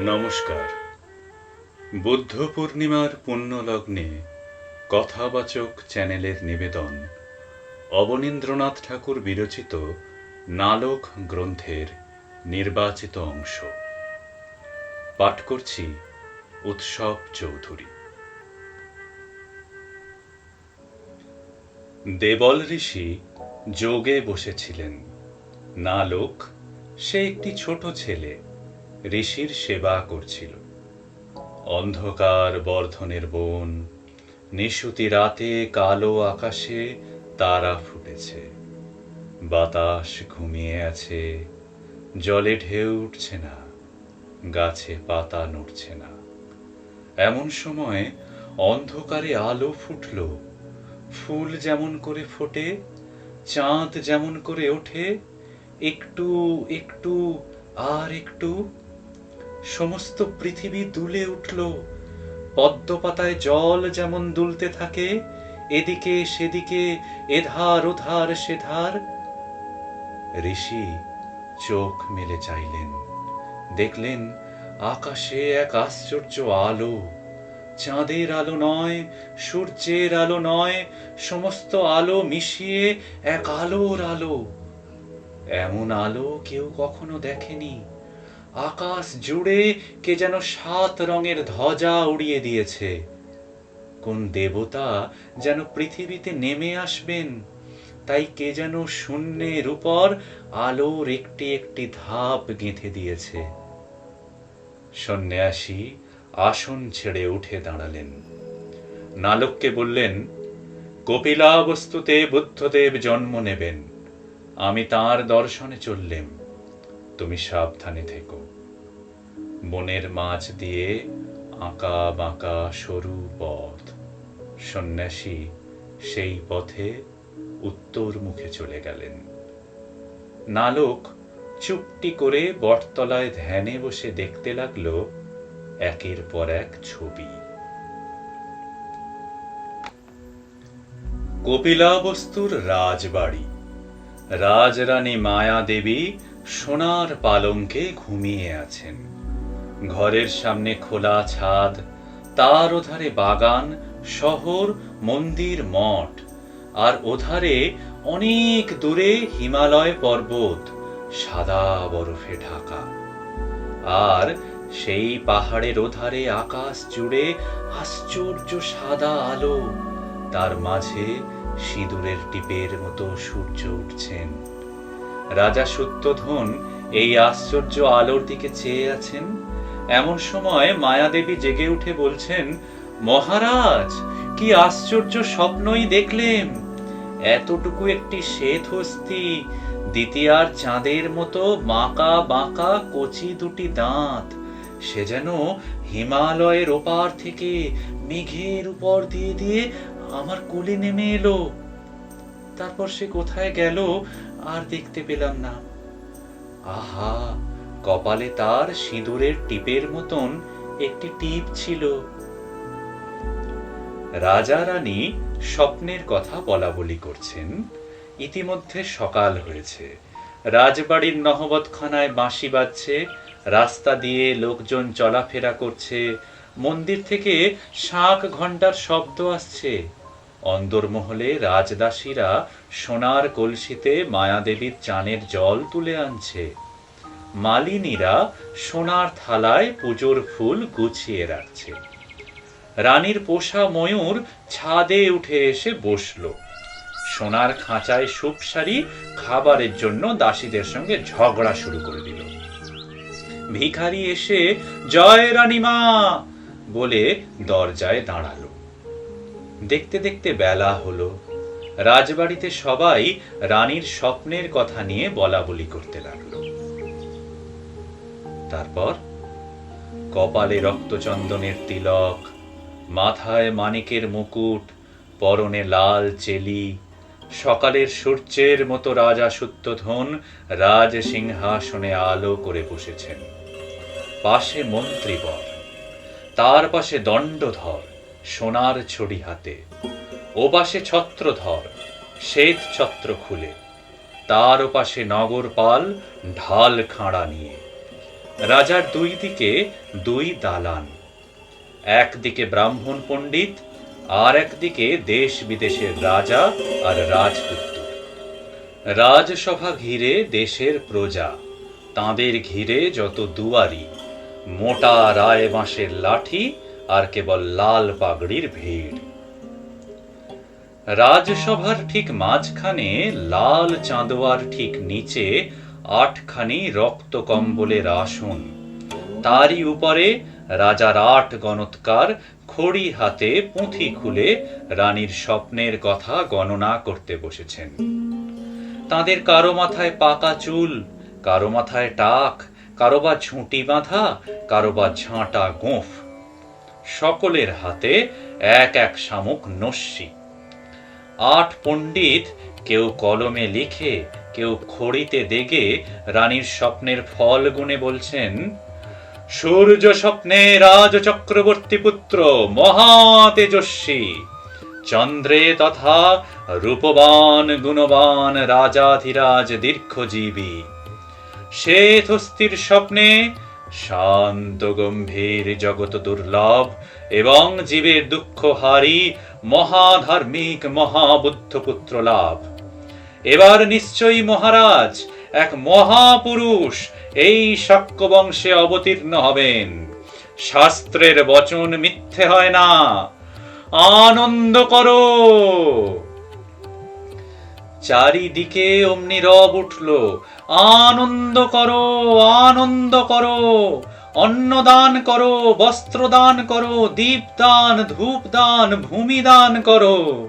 নমস্কার। বুদ্ধ পূর্ণিমার পুণ্যলগ্নে কথাবাচক চ্যানেলের নিবেদন অবনীন্দ্রনাথ ঠাকুর বিরচিত নালক গ্রন্থের নির্বাচিত অংশ। পাঠ করছি উৎসব চৌধুরী। দেবল ঋষি যোগে বসেছিলেন। নালক, সে একটি ছোট ছেলে। ঋষির সেবা করছিল। অন্ধকার বর্ধনের বন, নিশুতি রাতে কালো আকাশে তারা ফুটেছে। বাতাস ঘুমিয়ে আছে, জলে ঢেউ উঠছে না, গাছে পাতা নড়ছে না। এমন সময় অন্ধকারে আলো ফুটল, ফুল যেমন করে ফোটে, চাঁদ যেমন করে ওঠে, একটু একটু, আর একটু সমস্ত পৃথিবী দুলে উঠল। পদ্ম পাতায় জল যেমন দুলতে থাকে, এদিকে সেদিকে এধার ওধার সেধার। ঋষি চোখ মেলে চাইলেন। দেখলেন আকাশে এক আশ্চর্য আলো। চাঁদের আলো নয়, সূর্যের আলো নয়, সমস্ত আলো মিশিয়ে এক আলোর আলো। এমন আলো কেউ কখনো দেখেনি। আকাশ জুড়ে কে যেন সাত রঙের ধ্বজা উড়িয়ে দিয়েছে। কোন দেবতা যেন পৃথিবীতে নেমে আসবেন, তাই কে যেন শূন্যের উপর আলোর একটি একটি ধাপ গেঁথে দিয়েছে। সন্ন্যাসী আসন ছেড়ে উঠে দাঁড়ালেন। নালককে বললেন কপিলাবস্তুতে বুদ্ধদেব জন্ম নেবেন, আমি তার দর্শনে চললেম। তুমি সাবধানে থেকো। বনের মাছ দিয়ে আঁকা বাঁকা সরু পথ। সন্ন্যাসী সেই পথে উত্তর মুখে চলে গেলেন। নালক চুপটি করে বটতলায় ধ্যানে বসে দেখতে লাগল একের পর এক ছবি। কপিলাবস্তুর রাজবাড়ি। রাজরানী মায়া দেবী সোনার পালঙ্কে ঘুমিয়ে আছেন। ঘরের সামনে খোলা ছাদ, তার ওধারে বাগান, শহর, মন্দির, মঠ, আর ওধারে অনেক দূরে হিমালয় পর্বত, সাদা বরফে ঢাকা। আর সেই পাহাড়ের ওধারে আকাশ জুড়ে আশ্চর্য সাদা আলো, তার মাঝে সিঁদুরের টিপের মতো সূর্য উঠছেন। রাজা সত্যধন এই আশ্চর্য আলোর দিকে চেয়ে আছেন। এমন সময় মায়াদেবী জেগে উঠে বলছেন, মহারাজ, কি আশ্চর্য স্বপ্নই দেখলেম এতটুকু একটি শ্বেত হস্তি দ্বিতীয়ার চাঁদের মতো বাঁকা বাঁকা কচি দুটি দাঁত। সে যেন হিমালয়ের ওপার থেকে মেঘের উপর দিয়ে দিয়ে আমার কোলে নেমে এলো। তারপর সে কোথায় গেল আর দেখতে পেলাম না। আহা, কপালে তার সিঁদুরের টিপের মতন একটি টিপ ছিল। রাজা রানী স্বপ্নের কথা বলা বলি করছেন। ইতিমধ্যে সকাল হয়েছে। রাজবাড়ির নহবতখানায় বাঁশি বাজছে, রাস্তা দিয়ে লোকজন চলাফেরা করছে, মন্দির থেকে শাঁখ ঘণ্টার শব্দ আসছে। অন্দরমহলে রাজদাসীরা সোনার কলসিতে মায়াদেবীর চানের জল তুলে আনছে। মালিনীরা সোনার থালায় পুজোর ফুল গুছিয়ে রাখছে। রানীর পোষা ময়ূর ছাদে উঠে এসে বসল। সোনার খাঁচায় সুপসারি খাবারের জন্য দাসীদের সঙ্গে ঝগড়া শুরু করে দিল। ভিখারি এসে, জয় রানীমা! বলে দরজায় দাঁড়াল। দেখতে দেখতে বেলা হলো। রাজবাড়িতে সবাই রানীর স্বপ্নের কথা নিয়ে বলা বলি করতে লাগল। তারপর কপালে রক্তচন্দনের তিলক, মাথায় মানিকের মুকুট, পরনে লাল চেলি, সকালের সূর্যের মতো রাজা সত্যধন রাজ সিংহাসনে আলো করে বসেছেন। পাশে মন্ত্রীবর, তার পাশে দণ্ডধর সোনার ছড়ি হাতে। ও পাশে ছত্রধর, শ্বেত ছত্র খুলে। তার পাশে নগরপাল ঢাল খাঁড়া নিয়ে। রাজার দুই দিকে দুই দালান। একদিকে ব্রাহ্মণ পণ্ডিত, আর একদিকে দেশ বিদেশের রাজা আর রাজপুত্র। রাজসভা ঘিরে দেশের প্রজা, তাঁদের ঘিরে যত দুয়ারি, মোটা রায় বাঁশের লাঠি আর কেবল লাল পাগড়ির ভিড়। রাজসভার ঠিক মাঝখানে লাল চাঁদোয়ার ঠিক নিচে আটখানি রক্ত কম্বলের আসন। তারই উপরে রাজার আট গণৎকার খড়ি হাতে পুঁথি খুলে রানীর স্বপ্নের কথা গণনা করতে বসেছেন। তাদের কারও মাথায় পাকা চুল, কারও মাথায় টাক, কারও বা ঝুঁটি বাঁধা, কারও বা ঝাঁটা গোঁফ। সকলের হাতে এক এক শামুক নস্যি। আট পণ্ডিত কেউ কলমে লিখে, কেউ খড়িতে দেগে রানীর স্বপ্নের ফল গুনে বলছেন, সূর্য স্বপ্নে রাজ চক্রবর্তী পুত্র, মহা তেজস্বী। চন্দ্রে তথা রূপবান, গুণবান রাজাধিরাজ দীর্ঘজীবী। শ্বেতস্থির স্বপ্নে শান্ত গম্ভীর জগত দুর্লভ এবং জীবের দুঃখহারী মহাধার্মিক মহাবুদ্ধপুত্র লাভ। এবার নিশ্চয়ই মহারাজ, এক মহাপুরুষ এই শাক্য বংশে অবতীর্ণ হবেন। শাস্ত্রের বচন মিথ্যে হয় না। আনন্দ করো! চারিদিকে অমনি রব উঠল। আনন্দ করো আনন্দ করো। অন্নদান করো, বস্ত্রদান করো, দীপদান, ধূপদান, ভূমিদান করো।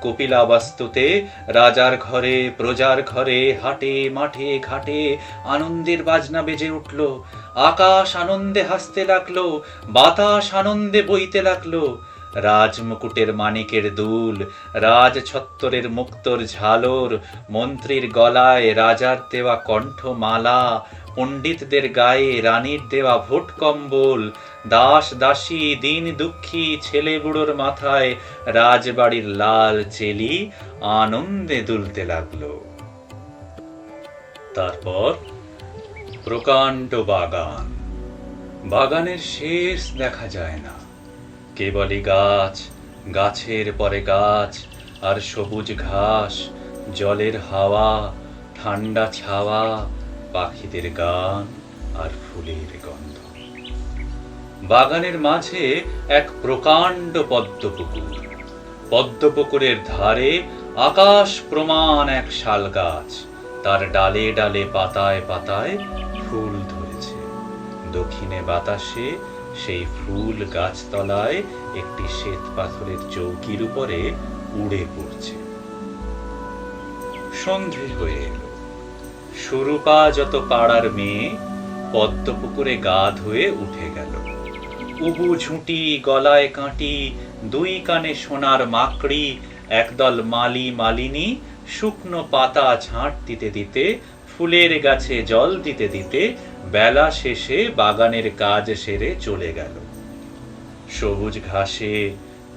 কপিলা কপিলাবাস্তুতে রাজার ঘরে, প্রজার ঘরে, হাটে, মাঠে, ঘাটে আনন্দের বাজনা বেজে উঠল। আকাশ আনন্দে হাসতে লাগল, বাতাস আনন্দে বইতে লাগল। রাজমুকুটের মানিকের দুল রাজ ছত্তরের মুক্তর ঝালর, মন্ত্রীর গলায় রাজার দেওয়া কণ্ঠমালা, পণ্ডিতদের গায়ে রানীর দেওয়া ভোট কম্বল, দাস দাসী দিন দুঃখী ছেলে বুড়োর মাথায় রাজবাড়ির লাল চেলি আনন্দে দুলতে লাগল। তারপর প্রকাণ্ড বাগান। বাগানের শেষ দেখা যায় না। কেবলই গাছ, গাছের পরে গাছ, আর সবুজ ঘাস, জলের হাওয়া, ঠান্ডা ছাওয়া, পাখিদের গান আর ফুলের গন্ধ। বাগানের মাঝে এক প্রকাণ্ড পদ্মপুকুর। পদ্মপুকুরের ধারে আকাশ প্রমাণ এক শাল গাছ। তার ডালে ডালে পাতায় পাতায় ফুল ধরেছে। দক্ষিণে বাতাসে সেই ফুল গাছতলায় একটি শ্বেত পাথরের চৌকির উপরে উড়ে পড়ছে। সন্ধে হয়ে এলো। সুরূপা যত পাড়ার মেয়ে, পদ্মপুকুরে গা ধুয়ে উঠে গেল। উবু ঝুঁটি, গলায় কাঁটি, দুই কানে সোনার মাকড়ি, একদল মালি মালিনী, শুকনো পাতা ঝাঁট দিতে দিতে ফুলের গাছে জল দিতে দিতে বেলা শেষে বাগানের কাজ সেরে চলে গেল। সবুজ ঘাসে,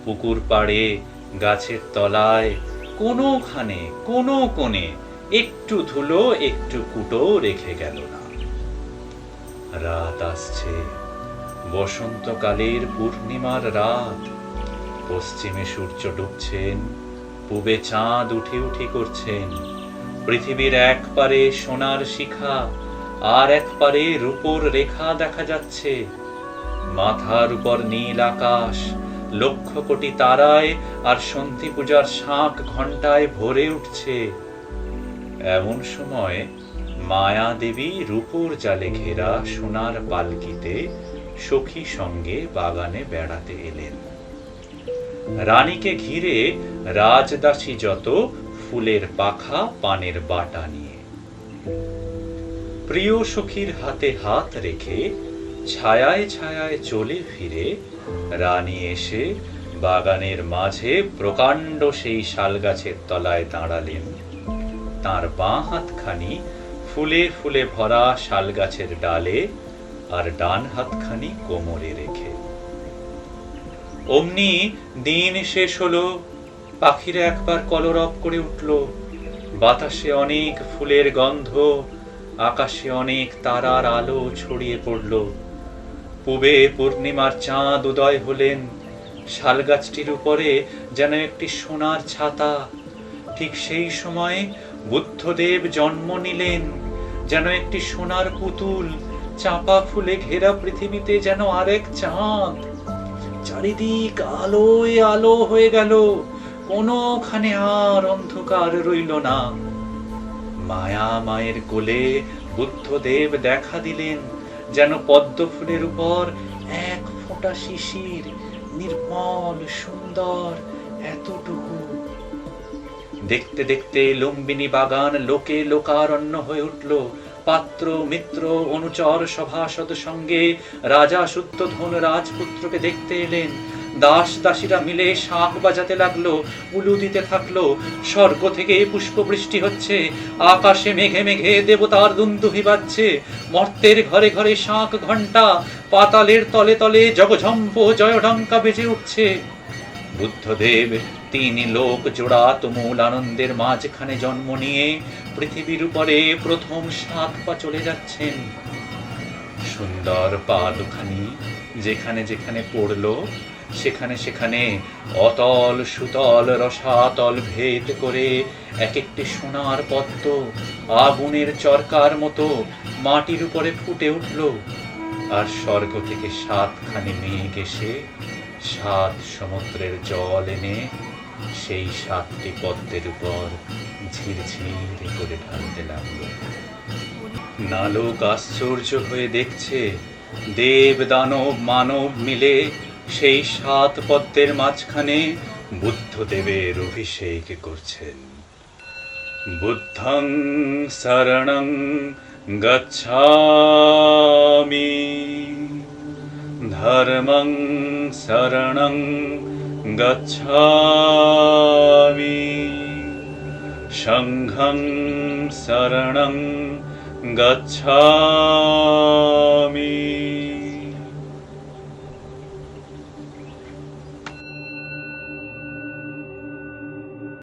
পুকুর পাড়ে, গাছের তলায়, কোনোখানে, কোনো কোণে একটু ধুলো, একটু কুটো রেখে গেল না। রাত আসছে। বসন্তকালের পূর্ণিমার রাত। পশ্চিমে সূর্য ডুবছেন, পূবে চাঁদ উঠে উঠে করছেন। পৃথিবীর এক পারে সোনার শিখা, আর এক পারে রূপোর রেখা দেখা যাচ্ছে। মাথার উপর নীল আকাশ, লক্ষ কোটি তারায় আর সন্ধি পূজার শাঁখ ঘন্টায় ভরে উঠছে। এমন সময় মায়া দেবী রূপোর জালে ঘেরা সোনার পালকিতে সখী সঙ্গে বাগানে বেড়াতে এলেন। রানীকে ঘিরে রাজদাসী যত ফুলের পাখা পানের বাটা নিয়ে। প্রিয় সখীর হাতে হাত রেখে ছায়ায় ছায়ায় চলে ফিরে রানী এসে বাগানের মাঝে প্রকাণ্ড সেই শালগাছের তলায় দাঁড়ালেন। তার বাঁ হাতখানি ফুলে ফুলে ভরা শালগাছের ডালে আর ডান হাতখানি কোমরে রেখে। অমনি দিন শেষ হলো পাখিরা একবার কলরব করে উঠল। বাতাসে অনেক ফুলের গন্ধ, আকাশে অনেক তারার আলো ছড়িয়ে পড়ল। পূবে পূর্ণিমার চাঁদ উদয় হলেন। শালগাছটির উপরে যেন একটি সোনার ছাতা। ঠিক সেই সময় বুদ্ধদেব জন্ম নিলেন। যেন একটি সোনার পুতুল, চাপা ফুলে ঘেরা পৃথিবীতে যেন আরেক চাঁদ। চারিদিক আলোয় আলো হয়ে গেল। কোনোখানে আর অন্ধকার রইল না। মায়া মায়ের কোলে বুদ্ধদেব দেখা দিলেন, যেন পদ্ম ফুলের উপর এক ফোঁটা শিশির, নির্মল, সুন্দর, এতটুকু। দেখতে দেখতে লুম্বিনী বাগান লোকে লোকারণ্য হয়ে উঠল। পাত্র, মিত্র, অনুচর, সভাসদ সঙ্গে রাজা শুদ্ধধন রাজপুত্রকে দেখতে এলেন। দাস দাসীরা মিলে শাঁখ বাজাতে লাগল, উলু দিতে থাকল। স্বর্গ থেকে পুষ্প বৃষ্টি হচ্ছে, আকাশে মেঘে মেঘে দেবতার দুন্দুভি বাজছে। মর্তের ঘরে ঘরে শাঁখ ঘণ্টা, পাতালের তলে তলে জগঝম্প জয়ঢঙ্কা বেজে উঠছে। বুদ্ধদেব, তিন লোক জোড়া তুমুল আনন্দের মাঝখানে জন্ম নিয়ে পৃথিবীর উপরে প্রথম সাত পা চলে যাচ্ছেন। সুন্দর পা দুখানি যেখানে যেখানে পড়ল সেখানে সেখানে অতল সুতল রসাতল ভেদ করে এক একটি সোনার পদ্ম আগুনের চরকার মতো মাটির উপরে ফুটে উঠল। আর স্বর্গ থেকে সাতখানি মেঘ এসে সাত সমুদ্রের জল এনে সেই সাতটি পদ্মের উপর ঝিরঝির করে ঢালতে লাগল। নালক আশ্চর্য হয়ে দেখছে দেব দানব মানব মিলে সেই সাত পদ্মের মাঝখানে বুদ্ধদেবের অভিষেক করছেন। বুদ্ধং শরণং গচ্ছামি, ধর্মং শরণং গচ্ছামি, সংঘং শরণং গচ্ছামি।